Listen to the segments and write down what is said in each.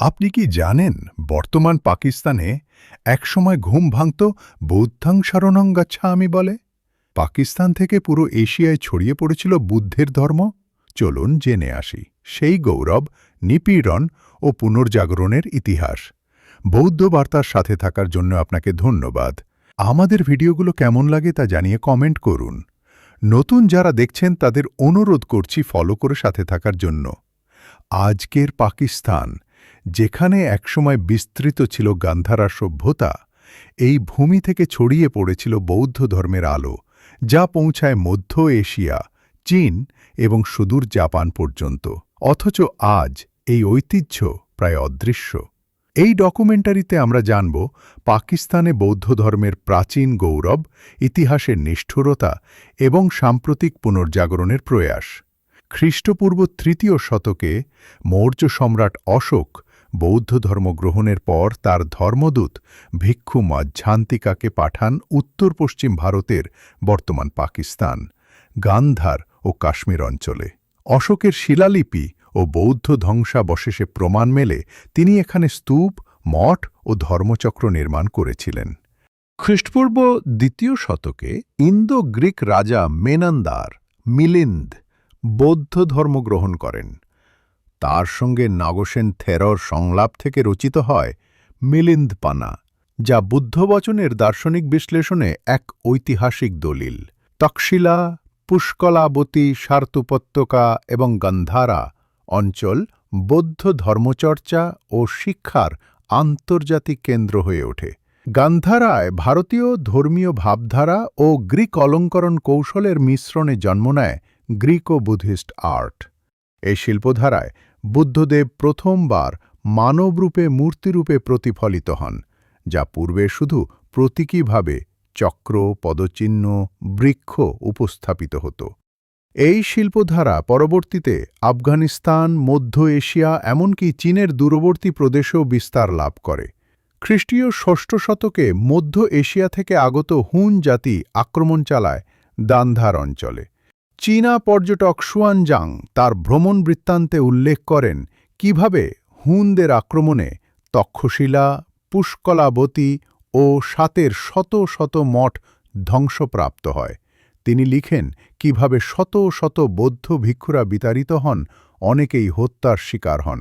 আপনি কি জানেন বর্তমান পাকিস্তানে একসময় ঘুম ভাঙত বৌদ্ধাং শরণং গাচ্ছামি বলে? পাকিস্তান থেকে পুরো এশিয়ায় ছড়িয়ে পড়েছিল বুদ্ধের ধর্ম। চলুন জেনে আসি, সেই গৌরব, নিপীড়ন ও পুনর্জাগরণের ইতিহাস। বৌদ্ধ বার্তার সাথে থাকার জন্য আপনাকে ধন্যবাদ। আমাদের ভিডিওগুলো কেমন লাগে তা জানিয়ে কমেন্ট করুন। নতুন যারা দেখছেন তাদের অনুরোধ করছি ফলো করে সাথে থাকার জন্য। আজকের পাকিস্তান যেখানে একসময় বিস্তৃত ছিল গান্ধারা সভ্যতা, এই ভূমি থেকে ছড়িয়ে পড়েছিল বৌদ্ধ ধর্মের আলো, যা পৌঁছায় মধ্য এশিয়া, চীন এবং সুদূর জাপান পর্যন্ত। অথচ আজ এই ঐতিহ্য প্রায় অদৃশ্য। এই ডকুমেন্টারিতে আমরা জানব পাকিস্তানে বৌদ্ধ ধর্মের প্রাচীন গৌরব, ইতিহাসের নিষ্ঠুরতা এবং সাম্প্রতিক পুনর্জাগরণের প্রয়াস। খ্রিস্টপূর্ব তৃতীয় শতকে মৌর্য সম্রাট অশোক বৌদ্ধ ধর্ম গ্রহণের পর তার ধর্মদূত ভিক্ষু মজ্ঝান্তিকাকে পাঠান উত্তর পশ্চিম ভারতের বর্তমান পাকিস্তান, গান্ধার ও কাশ্মীর অঞ্চলে। অশোকের শিলালিপি ও বৌদ্ধ ধ্বংসাবশেষে প্রমাণ মেলে তিনি এখানে স্তূপ, মঠ ও ধর্মচক্র নির্মাণ করেছিলেন। খ্রিস্টপূর্ব দ্বিতীয় শতকে ইন্দো গ্রিক রাজা মেনান্দার মিলিন্দ বৌদ্ধ ধর্ম গ্রহণ করেন। তার সঙ্গে নাগসেন থেরর সংলাপ থেকে রচিত হয় মিলিন্দপানা, যা বুদ্ধবচনের দার্শনিক বিশ্লেষণে এক ঐতিহাসিক দলিল। তক্ষশিলা, পুষ্কলাবতী, সার্তুপত্যকা এবং গন্ধারা অঞ্চল বৌদ্ধ ধর্মচর্চা ও শিক্ষার আন্তর্জাতিক কেন্দ্র হয়ে ওঠে। গান্ধারায় ভারতীয় ধর্মীয় ভাবধারা ও গ্রিক অলঙ্করণ কৌশলের মিশ্রণে জন্ম নেয় গ্রিক বুদ্ধিস্ট আর্ট। এই শিল্পধারায় বুদ্ধদেব প্রথমবার মানবরূপে মূর্তিরূপে প্রতিফলিত হন, যা পূর্বে শুধু প্রতীকীভাবে চক্র, পদচিহ্ন, বৃক্ষ উপস্থাপিত হতো। এই শিল্পধারা পরবর্তীতে আফগানিস্তান, মধ্য এশিয়া, এমনকি চীনের দূরবর্তী প্রদেশেও বিস্তার লাভ করে। খ্রিস্টীয় ষষ্ঠ শতকে মধ্য এশিয়া থেকে আগত হুন জাতি আক্রমণ চালায় দান্ধার অঞ্চলে। চীনা পর্যটক সুয়ানজাং তার ভ্রমণ বৃত্তান্তে উল্লেখ করেন কীভাবে হুনদের আক্রমণে তক্ষশিলা, পুষ্কলাবতী ও সাতের শত শত মঠ ধ্বংসপ্রাপ্ত হয়। তিনি লিখেন, কীভাবে শত শত বৌদ্ধ ভিক্ষুরা বিতাড়িত হন, অনেকেই হত্যার শিকার হন।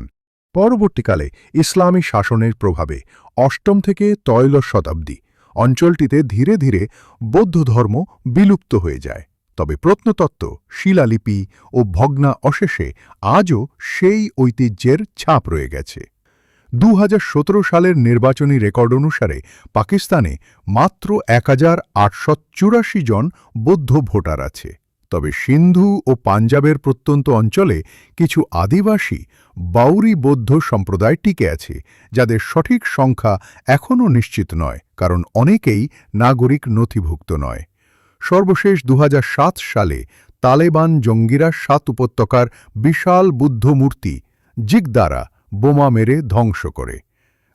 পরবর্তীকালে ইসলামী শাসনের প্রভাবে অষ্টম থেকে ত্রয়োদশ শতাব্দী অঞ্চলটিতে ধীরে ধীরে বৌদ্ধ ধর্ম বিলুপ্ত হয়ে যায়। তবে প্রত্নতত্ত্ব, শিলালিপি ও ভগ্না অশেষে আজও সেই ঐতিহ্যের ছাপ রয়ে গেছে। দু হাজার সতেরো সালের নির্বাচনী রেকর্ড অনুসারে পাকিস্তানে মাত্র এক হাজার আটশ চুরাশি জন বৌদ্ধ ভোটার আছে। তবে সিন্ধু ও পাঞ্জাবের প্রত্যন্ত অঞ্চলে কিছু আদিবাসী বাউরি বৌদ্ধ সম্প্রদায় টিকে আছে, যাদের সঠিক সংখ্যা এখনও নিশ্চিত নয়, কারণ অনেকেই নাগরিক নথিভুক্ত নয়। সর্বশেষ দু হাজার সাত সালে তালেবান জঙ্গিরা সাত উপত্যকার বিশাল বুদ্ধ মূর্তি জিগদারা বোমা মেরে ধ্বংস করে।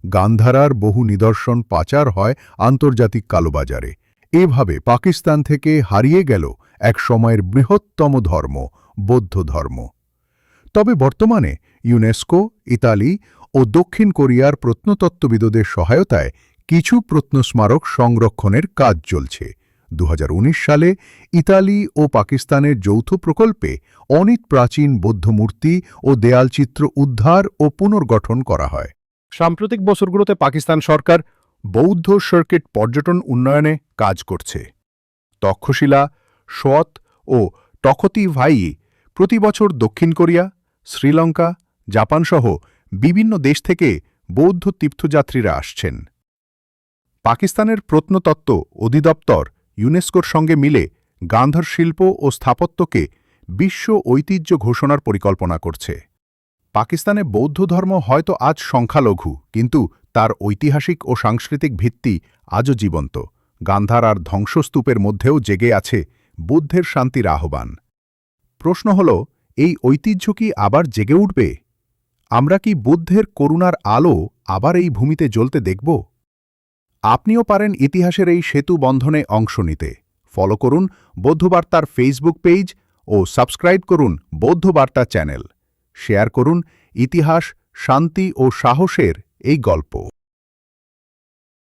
গান্ধারার বহু নিদর্শন পাচার হয় আন্তর্জাতিক কালোবাজারে। এভাবে পাকিস্তান থেকে হারিয়ে গেল এক সময়ের বৃহত্তম ধর্ম, বৌদ্ধ ধর্ম। তবে বর্তমানে ইউনেস্কো, ইতালি ও দক্ষিণ কোরিয়ার প্রত্নতত্ত্ববিদদের সহায়তায় কিছু প্রত্নস্মারক সংরক্ষণের কাজ চলছে। দু হাজার উনিশ সালে ইতালি ও পাকিস্তানের যৌথ প্রকল্পে অনেক প্রাচীন বৌদ্ধ মূর্তি ও দেয়ালচিত্র উদ্ধার ও পুনর্গঠন করা হয়। সাম্প্রতিক বছরগুলোতে পাকিস্তান সরকার বৌদ্ধ সার্কিট পর্যটন উন্নয়নে কাজ করছে। তক্ষশিলা সোয়ত ও টখতি ভাই প্রতি বছর দক্ষিণ কোরিয়া, শ্রীলঙ্কা জাপানসহ বিভিন্ন দেশ থেকে বৌদ্ধ তীর্থযাত্রীরা আসছেন। পাকিস্তানের প্রত্নতত্ত্ব অধিদপ্তর ইউনেস্কোর সঙ্গে মিলে গান্ধার শিল্প ও স্থাপত্যকে বিশ্ব ঐতিহ্য ঘোষণার পরিকল্পনা করছে। পাকিস্তানে বৌদ্ধ ধর্ম হয়তো আজ সংখ্যালঘু, কিন্তু তার ঐতিহাসিক ও সাংস্কৃতিক ভিত্তি আজও জীবন্ত। গান্ধার আর ধ্বংসস্তূপের মধ্যেও জেগে আছে বুদ্ধের শান্তির আহ্বান। প্রশ্ন হল, এই ঐতিহ্য কি আবার জেগে উঠবে? আমরা কি বুদ্ধের করুণার আলো আবার এই ভূমিতে জ্বলতে দেখব? আপনিও পারেন ইতিহাসের এই সেতু বন্ধনে অংশ নিতে। ফলো করুন বৌদ্ধবার্তার ফেসবুক পেজ ও সাবস্ক্রাইব করুন বৌদ্ধবার্তা চ্যানেল শেয়ার করুন ইতিহাস, শান্তি ও সাহসের এই গল্প।